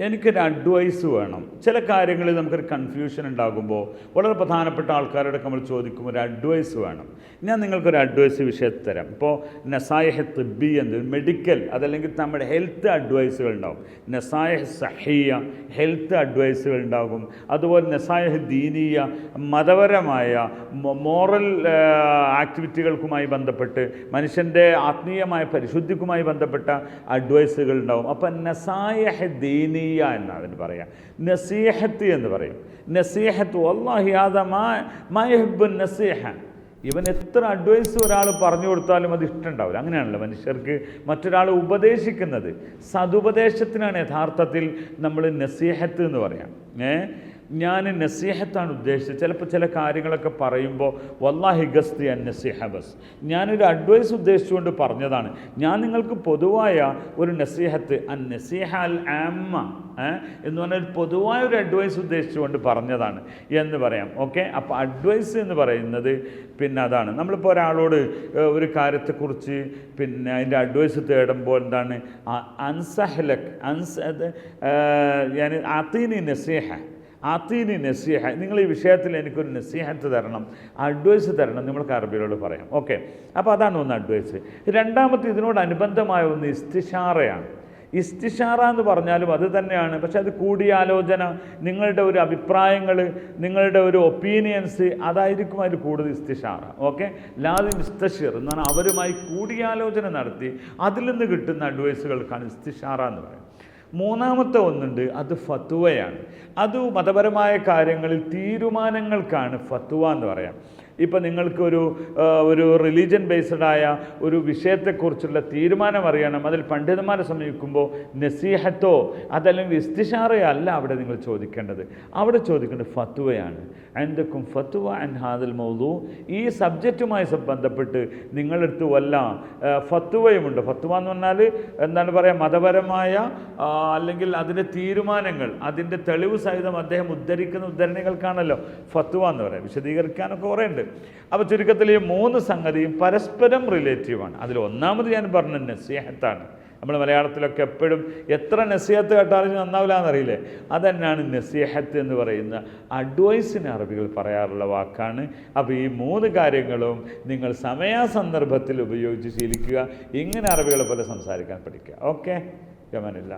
എനിക്കൊരു അഡ്വൈസ് വേണം. ചില കാര്യങ്ങളിൽ നമുക്കൊരു കൺഫ്യൂഷൻ ഉണ്ടാകുമ്പോൾ വളരെ പ്രധാനപ്പെട്ട ആൾക്കാരോട് നമ്മൾ ചോദിക്കുമ്പോൾ ഒരു അഡ്വൈസ് വേണം. ഞാൻ നിങ്ങൾക്കൊരു അഡ്വൈസ് വിഷയത്തിൽ തരാം. ഇപ്പോൾ നസായഹ തിബി എന്ത് മെഡിക്കൽ അതല്ലെങ്കിൽ നമ്മുടെ ഹെൽത്ത് അഡ്വൈസുകൾ ഉണ്ടാവും. നസായഹ സഹിയ ഹെൽത്ത് അഡ്വൈസുകൾ ഉണ്ടാകും. അതുപോലെ നസായഹ ദീനീയ മതപരമായ മോറൽ ആക്ടിവിറ്റികൾക്കുമായി ബന്ധപ്പെട്ട് മനുഷ്യന്റെ ആത്മീയമായ പരിശുദ്ധിക്കുമായി ബന്ധപ്പെട്ട അഡ്വൈസുകൾ ഉണ്ടാവും. അപ്പം നസായഹ ദീനീയ എന്നാണ് അതിന് പറയാം. നസീഹത്ത് എന്ന് പറയും. നസീഹത്ത് വല്ലാഹി ആദ നസീഹ. ഇവൻ എത്ര അഡ്വൈസ് ഒരാൾ പറഞ്ഞു കൊടുത്താലും അത് ഇഷ്ടമുണ്ടാവില്ല. അങ്ങനെയാണല്ലോ മനുഷ്യർക്ക് മറ്റൊരാൾ ഉപദേശിക്കുന്നത്. സതുപദേശത്തിനാണ് യഥാർത്ഥത്തിൽ നമ്മൾ നസീഹത്ത് എന്ന് പറയാം. ഏ? ഞാൻ നസീഹത്താണ് ഉദ്ദേശിച്ചത് ചിലപ്പോൾ ചില കാര്യങ്ങളൊക്കെ പറയുമ്പോൾ വല്ലാഹി ഗസ്തി അൻ നസീഹ ബസ് ഞാനൊരു അഡ്വൈസ് ഉദ്ദേശിച്ചുകൊണ്ട് പറഞ്ഞതാണ് ഞാൻ നിങ്ങൾക്ക് പൊതുവായ ഒരു നസീഹത്ത് അൻ നസീഹ അൽ ആമ്മ എന്ന് പറഞ്ഞാൽ പൊതുവായ ഒരു അഡ്വൈസ് ഉദ്ദേശിച്ചുകൊണ്ട് പറഞ്ഞതാണ് എന്ന് പറയാം ഓക്കെ അപ്പോൾ അഡ്വൈസ് എന്ന് പറയുന്നത് പിന്നെ അതാണ് നമ്മളിപ്പോൾ ഒരാളോട് ഒരു കാര്യത്തെക്കുറിച്ച് പിന്നെ അതിന്റെ അഡ്വൈസ് തേടുമ്പോൾ എന്താണ് അൻസഹലക് അൻസ് ഞാൻ അതീനി നസീഹ ആത്തീനി നസീഹ. നിങ്ങൾ ഈ വിഷയത്തിൽ എനിക്കൊരു നസീഹത്ത് തരണം അഡ്വൈസ് തരണം നമ്മൾക്ക് അറബികളോട് പറയാം. ഓക്കെ അപ്പോൾ അതാണ് ഒന്ന് അഡ്വൈസ് രണ്ടാമത്തെ ഇതിനോടനുബന്ധമായ ഒന്ന് ഇസ്തിഷാറയാണ്. ഇസ്തിഷാറ എന്ന് പറഞ്ഞാലും അത് തന്നെയാണ്. പക്ഷെ അത് കൂടിയാലോചന നിങ്ങളുടെ ഒരു അഭിപ്രായങ്ങൾ നിങ്ങളുടെ ഒരു ഒപ്പീനിയൻസ് അതായിരിക്കും അതിൽ കൂടുതൽ ഇസ്തിഷാറ. ഓക്കെ ലാദിം മിസ്തഷിർ എന്ന് പറഞ്ഞാൽ അവരുമായി കൂടിയാലോചന നടത്തി അതിൽ നിന്ന് കിട്ടുന്ന അഡ്വൈസുകൾക്കാണ് ഇസ്തിഷാറ എന്ന് പറയുന്നത്. മൂന്നാമത്തെ ഒന്നുണ്ട് അത് ഫത്തുവയാണ് അത് മതപരമായ കാര്യങ്ങളിൽ തീരുമാനങ്ങൾക്കാണ് ഫത്തുവ എന്ന് പറയാം. ഇപ്പം നിങ്ങൾക്കൊരു ഒരു റിലീജിയൻ ആയ ഒരു വിഷയത്തെക്കുറിച്ചുള്ള തീരുമാനം അറിയണം. അതിൽ പണ്ഡിതന്മാരെ സമീപിക്കുമ്പോൾ നസീഹത്തോ അതല്ലെങ്കിൽ ഇസ്തിഷാറയോ അല്ല അവിടെ നിങ്ങൾ ചോദിക്കേണ്ടത്. അവിടെ ചോദിക്കേണ്ടത് ഫത്വയാണ്. എന്തൊക്കും ഫത്വ ആൻഡ് ഹാദൽ മൗദു. ഈ സബ്ജക്റ്റുമായി ബന്ധപ്പെട്ട് നിങ്ങളെടുത്ത് വല്ല ഫത്വയുമുണ്ട്? ഫത്തുവ എന്ന് പറഞ്ഞാൽ എന്താണ് പറയുക മതപരമായ അല്ലെങ്കിൽ അതിന്റെ തീരുമാനങ്ങൾ അതിന്റെ തെളിവ് സഹിതം അദ്ദേഹം ഉദ്ധരിക്കുന്ന ഉദ്ധരണികൾക്കാണല്ലോ ഫത്വ എന്ന് പറയാം. വിശദീകരിക്കാനൊക്കെ കുറേ ഉണ്ട് അപ്പോൾ ചുരുക്കത്തിൽ ഈ മൂന്ന് സംഗതിയും പരസ്പരം റിലേറ്റീവാണ് അതിൽ ഒന്നാമത് ഞാൻ പറഞ്ഞ നസീഹത്താണ്. നമ്മൾ മലയാളത്തിലൊക്കെ എപ്പോഴും എത്ര നസീഹത്ത് കേട്ടാലും നന്നാവില്ല എന്നറിയില്ലേ അതന്നെയാണ് നസീഹത്ത് എന്ന് പറയുന്ന അഡ്വൈസിന് അറബികൾ പറയാറുള്ള വാക്കാണ്. അപ്പോൾ ഈ മൂന്ന് കാര്യങ്ങളും നിങ്ങൾ സമയാസന്ദർഭത്തിൽ ഉപയോഗിച്ച് ശീലിക്കുക. ഇങ്ങനെ അറബികളെ പോലെ സംസാരിക്കാൻ പഠിക്കുക. ഓക്കെ? യമനില്ല